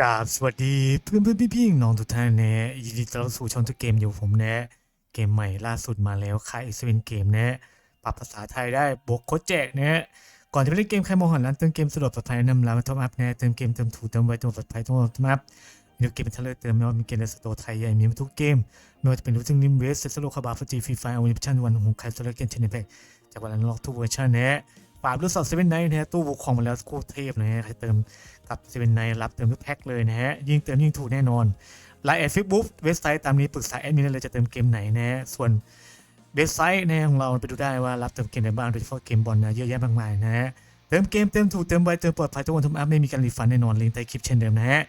กราบสวัสดีเพื่อนเพื่อนพี่พี่น้องทุกท่านนะยินดีต้อนรับสู่ช่องทุกเกมอยู่ผมนะ เกมใหม่ล่าสุดมาแล้วค่ายเอเวนเกมนะปรับภาษาไทยได้บวกโคดแจกนะก่อนจะไปเล่นเกมใครมองหันร้านเติมเกมสะดวกปลอดภัยนำร้านมาทอปอัพนะเติมเกมเติมถูเติมไวเติมปลอดภัยต้องท็อปอัพมีเกมเป็นทะเลเติมไม่ว่ามีเกมในสโตร์ไทยใหญ่มีมาทุกเกมไม่ว่าจะเป็นรูทิงนิมเวสเซสโลคาบาฟจีฟรีไฟเอาวิชั่นวันของใครสโลเกนเชนแพ็กจากวันล็อกทุกเวอร์ชันนะ ฝากรู้สอบเซเว่นไนท์นะฮะตู้บุกของมาแล้วโคตรเทพนะฮะใครเติมกับเซเว่นไนท์รับเติมทุกแพ็คเลยนะฮะยิ่งเติมยิ่งถูกแน่นอนไลน์แอดฟิกบุ๊กเว็บไซต์ตามนี้ปรึกษาแอดมินได้เลยจะเติมเกมไหนนะฮะส่วนเว็บไซต์นะของเราไปดูได้ว่ารับเติมเกมไหนบ้างโดยเฉพาะเกมบอลนะเยอะแยะมากมายนะฮะเติมเกมเติมถูกเติมไวเติมปลอดภัยทุกวันทุกอัพไม่มีการรีฟันแน่นอนลิงก์ใต้คลิปเช่นเดิมนะฮะ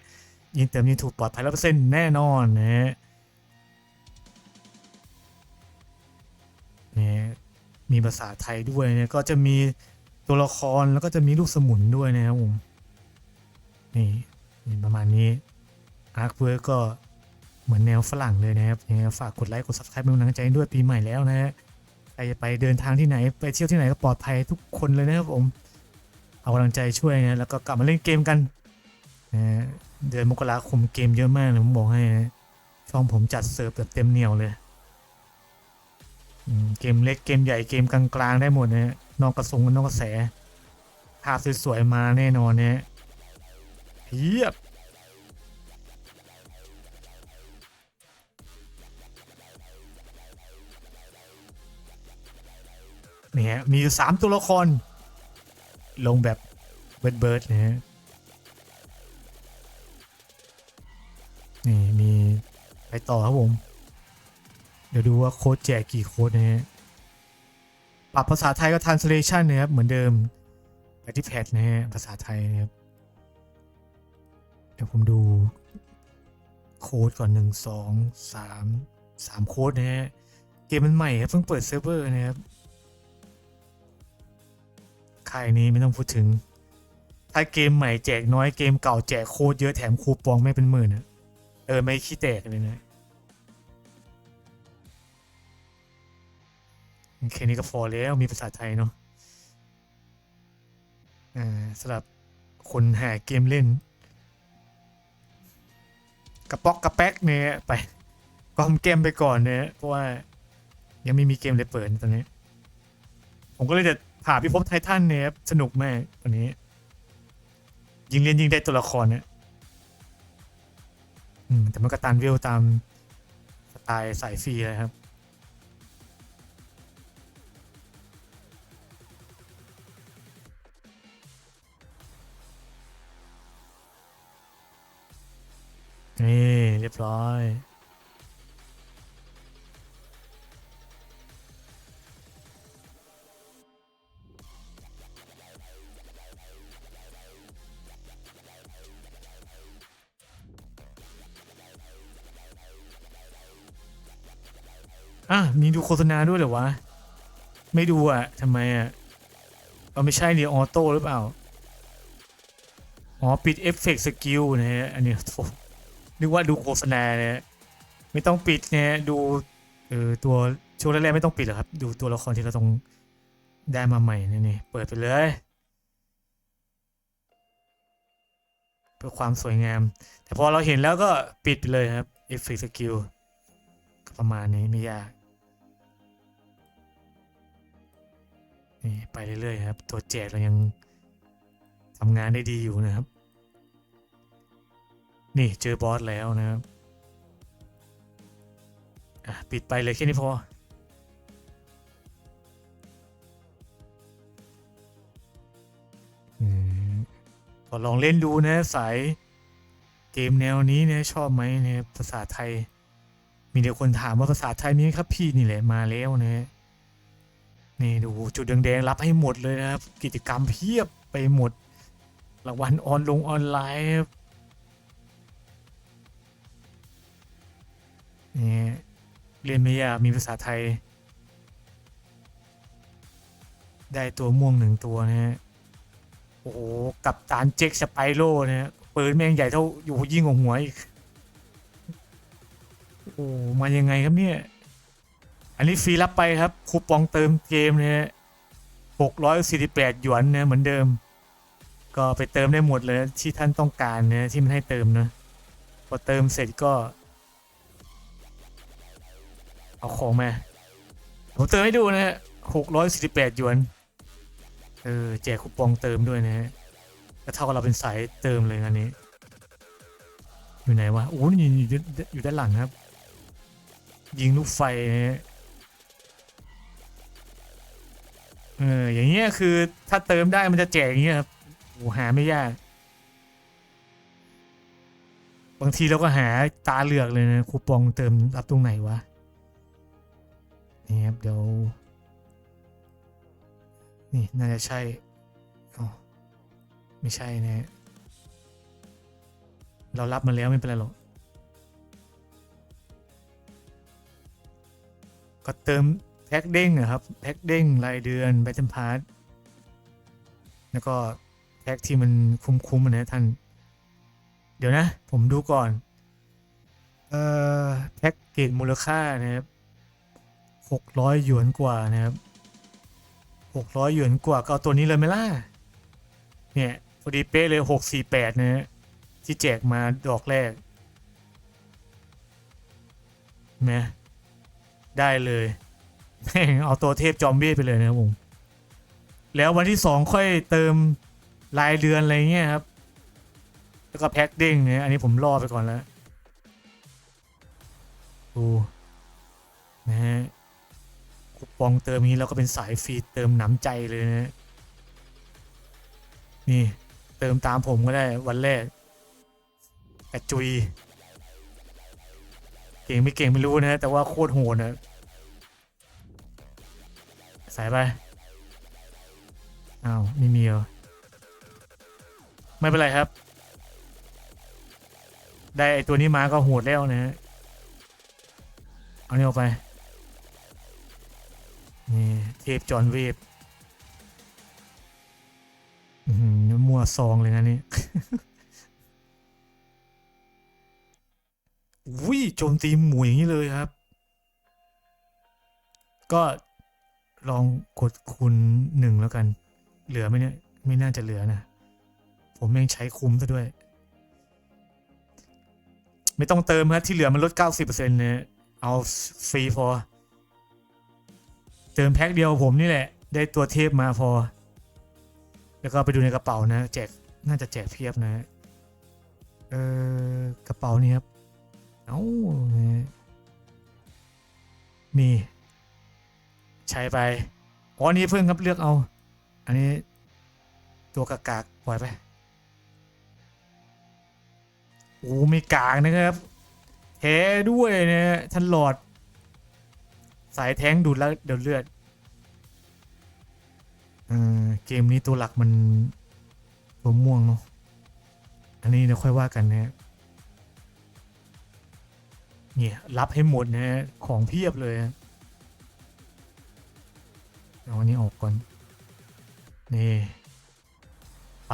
ยิ่งเติมยิ่งถูกปลอดภัยร้อยเปอร์เซ็นต์แน่นอนนะฮะมีภาษาไทยด้วยเนี่ยก็จะมี ตัวละครแล้วก็จะมีลูกสมุนด้วยนะครับผมนี่นี่ประมาณนี้อาร์คเวิร์ก็เหมือนแนวฝรั่งเลยนะครับยังไงฝากกดไลค์กด subscribe เป็นกำลังใจด้วยปีใหม่แล้วนะฮะใครจะไปเดินทางที่ไหนไปเที่ยวที่ไหนก็ปลอดภัยทุกคนเลยนะครับผม เอากำลังใจช่วยนะแล้วก็กลับมาเล่นเกมกันนะเดือนมกราคมเกมเยอะมากเลยผมบอกให้นะช่องผมจัดเสิร์ฟแบบเต็มเหนียวเลยเกมเล็กเกมใหญ่เกมกลางๆได้หมดนะฮะ นอกกระทรงนอกกระแสภาพสวยๆมาแน่นอนเนี่ยเพียบเนี่ยมีสามตัวละคร ลงแบบเบิร์ดเบิร์ดนะฮะนี่มีไปต่อครับผม เดี๋ยวดูว่าโค้ดแจกกี่โค้ดนะฮะ ปรับภาษาไทยก็ translation นะครับเหมือนเดิมไปที่แพทนะฮะภาษาไทยนะครับเดี๋ยวผมดูโค้ดก่อนหนึ่งสองสามสามโค้ดนะฮะเกมมันใหม่ครับเพิ่งเปิดเซิร์ฟเวอร์นะครับค่ายนี้ไม่ต้องพูดถึง ถ้าเกมใหม่แจกน้อยเกมเก่าแจกโค้ดเยอะแถมคูปองไม่เป็นหมื่นอะเออไม่ขี้แตกเลยนะ แค่นี้ก็พอแล้วมีภาษาไทยเนาะสำหรับคนหาเกมเล่น กระป๊อกกระแป๊กเนี่ยไปกอมเกมไปก่อนเนี่ยเพราะว่ายังไม่มีเกมเลยเปิดตอนนี้ ผมก็เลยจะผ่าพิภพไททันเนี่ยสนุกมากตอนนี้ ยิงเล่นยิงได้ตัวละครเนี่ยแต่มันก็ตันเวตามสไตล์สายฟรีเลยครับ นี่เรียบร้อยอะมีดูโฆษณาด้วยเหรอวะ ไม่ดูอะทำไมอะเอาไม่ใช่เนี่ยออโต้หรือเปล่า อ๋อ ปิดเอฟเฟกต์สกิลนะฮะ อันนี้ นึกว่าดูโฆษณาเนี่ยไม่ต้องปิดเนี่ยดูเออตัวช่วงแรกๆไม่ต้องปิดหรอกครับ ดูตัวละครที่เราต้องได้มาใหม่นี่นี่เปิดไปเลยเพื่อความสวยงาม แต่พอเราเห็นแล้วก็ปิดไปเลยครับเอฟเฟกต์สกิลประมาณนี้ไม่ยากนี่ไปเรื่อยๆครับ ตัวแจกเรายังทำงานได้ดีอยู่นะครับ นี่เจอบอสแล้วนะครับปิดไปเลยแค่นี้พอก็ลองเล่นดูนะสายเกมแนวนี้เนี่ยชอบไหมเนี่ยภาษาไทย มีเดี๋ยวคนถามว่าภาษาไทยมีไหมครับพี่นี่แหละมาแล้วนะนี่ดูจุดแดงๆรับให้หมดเลยนะครับ กิจกรรมเพียบไปหมดรางวัลออนลงออนไลน์ นี่เรียนไม่ยากมีภาษาไทย ได้ตัวม่วงหนึ่งตัวนะฮะโอ้โหกับตานเจ็กสไปโร่นะฮะปืนแม่งใหญ่เท่าอยู่ยิ่งกว่าหัวอีกโอ้มายังไงครับเนี่ย อันนี้ฟรีรับไปครับคูปองเติมเกมเนี่ยหกร้อยสี่สิบแปดหยวนนะเหมือนเดิม ก็ไปเติมได้หมดเลยที่ท่านต้องการนะที่มันให้เติมนะพอเติมเสร็จก็ เอาของมา ผมเติมให้ดูนะฮะหกร้อยสี่สิบแปดหยวน เออแจกคูปองเติมด้วยนะฮะก็เท่ากับเราเป็นสายเติมเลยอันนี้ อยู่ไหนวะโอ้ยอยู่อยู่อยู่ด้านหลังครับ ยิงลูกไฟนะฮะเอออย่างเงี้ยคือถ้าเติมได้มันจะแจกอย่างเงี้ยครับโอ้หาไม่ยาก บางทีเราก็หาตาเหลือกเลยนะคูปองเติมรับตรงไหนวะ นี่ครับเดี๋ยว นี่น่าจะใช่อ๋อไม่ใช่นะ เรารับมาแล้วไม่เป็นไรหรอกก็เติมแพ็กเด้งอะครับ แพ็กเด้งรายเดือนแบตเทิลพาร์ทแล้วก็แพ็กที่มันคุ้มๆนะท่าน เดี๋ยวนะ ผมดูก่อน เอ่อ แพ็กเกจมูลค่านะครับ หกร้อยหยวนกว่านะครับหกร้อยหยวนกว่าก็เอาตัวนี้เลยไหมล่ะ เนี่ยพอดีเป๊ะเลยหกสี่แปดนะฮะที่แจกมาดอกแรกแหมได้เลยเอาตัวเทพจอมเวทไปเลยนะครับผม แล้ววันที่สองค่อยเติมรายเดือนอะไรเงี้ยครับ แล้วก็แพ็คเด้งเนี่ยอันนี้ผมรอไปก่อนแล้วดูนะฮะ ปองเติมนี้เราก็เป็นสายฟรีเติมหนำใจเลยนะฮะนี่เติมตามผมก็ได้วันแรกกระจุย เก่งไม่เก่งไม่รู้นะแต่ว่าโคตรโหดนะใส่ไปอ้าวไม่มีเหรอไม่เป็นไรครับ ได้ไอตัวนี้มาก็โหดแล้วนะฮะเอาเนี่ออกไป นี่เทพจอนเวฟอือหือมัวซองเลยนะนี่วิโจมตีหมูอย่างนี้เลยครับ ก็ลองกดคูณหนึ่งแล้วกัน เหลือไหมเนี่ย ไม่น่าจะเหลือนะ ผมยังใช้คุ้มซะด้วย ไม่ต้องเติมครับที่เหลือมันลด 90%เนี่ยเอาฟรีพอ เติมแพ็คเดียวผมนี่แหละ ได้ตัวเทพมาพอ แล้วก็ไปดูในกระเป๋านะ แจกน่าจะแจกเพียบนะเออกระเป๋านี่ครับเอ้ามีใช้ไปอ๋ออันนี้เพิ่งครับเลือกเอา อันนี้ตัวกากากปล่อยไปโอ้ไม่กากนะครับแท้ด้วยนะท่านหลอด สายแท้งดูดแล้วเดี๋ยวเลือดเออเกมนี้ตัวหลักมันตัวม่วงเนาะอันนี้เดี๋ยวค่อยว่ากันนะ เนี่ย รับให้หมดนะของเพียบเลยเอาอันนี้ออกก่อน นี่ ไป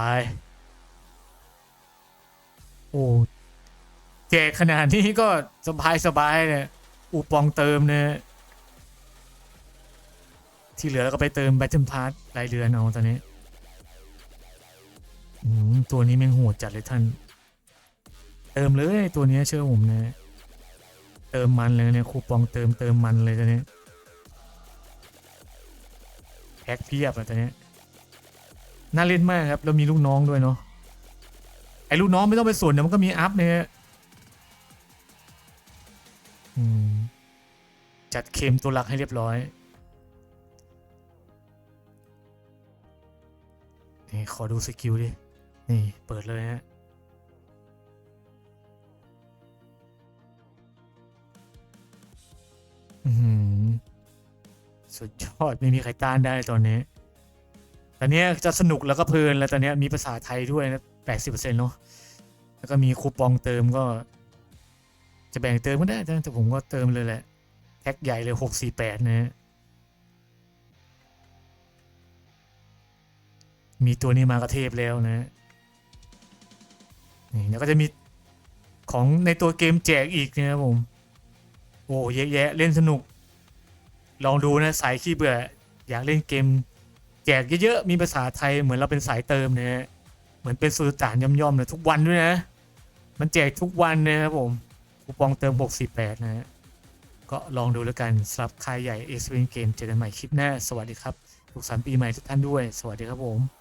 โอ้แจกขนาดนี้ก็สบายสบายเนี่ยอูปองเติมเนี่ย ที่เหลือเราก็ไปเติมแบตเทิลพาร์ทรายเดือนเอาตอนนี้ตัวนี้แม่งโหดจัดเลยท่าน เติมเลยตัวนี้เชื่อผมนะ เติมมันเลยเนี่ยคูปองเติมเติมมันเลยตอนนี้แพ็คเพียบอะตอนนี้น่าเล่นมากครับแล้วมีลูกน้องด้วยเนาะไอ้ลูกน้องไม่ต้องไปสวนเดี๋ยวมันก็มีอัพเนี่ยจัดเค็มตัวหลักให้เรียบร้อย ขอดูสกิลดิ นี่ เปิดเลยฮะ สุดยอด ไม่มีใครต้านได้ตอนนี้ ตอนนี้จะสนุกแล้วก็เพลินแล้วตอนนี้มีภาษาไทยด้วยนะแปดสิบเปอร์เซ็นต์เนาะ แล้วก็มีคูปองเติมก็ จะแบ่งเติมก็ได้ แต่ผมก็เติมเลยแหละแพ็คใหญ่เลยหกสี่แปดนะฮะ มีตัวนี้มากระเทพแล้วนะนี่แล้วก็จะมีของในตัวเกมแจกอีกนะครับผม โอ้เยอะแยะเล่นสนุก ลองดูนะสายขี้เบื่อ อยากเล่นเกม แจกเยอะๆมีภาษาไทยเหมือนเราเป็นสายเติมนะฮะมือนเป็นสุลต่านย่อมๆเลยทุกวันด้วยนะ มันแจกทุกวันนะครับผมคูปองเติมบวก48นะฮะก็ลองดูแล้วกันสำหรับค่ายใหญ่เอสเวนเกมเจอกันใหม่คลิปหน้า สวัสดีครับสุขสันต์ปีใหม่ทุกท่านด้วย สวัสดีครับผม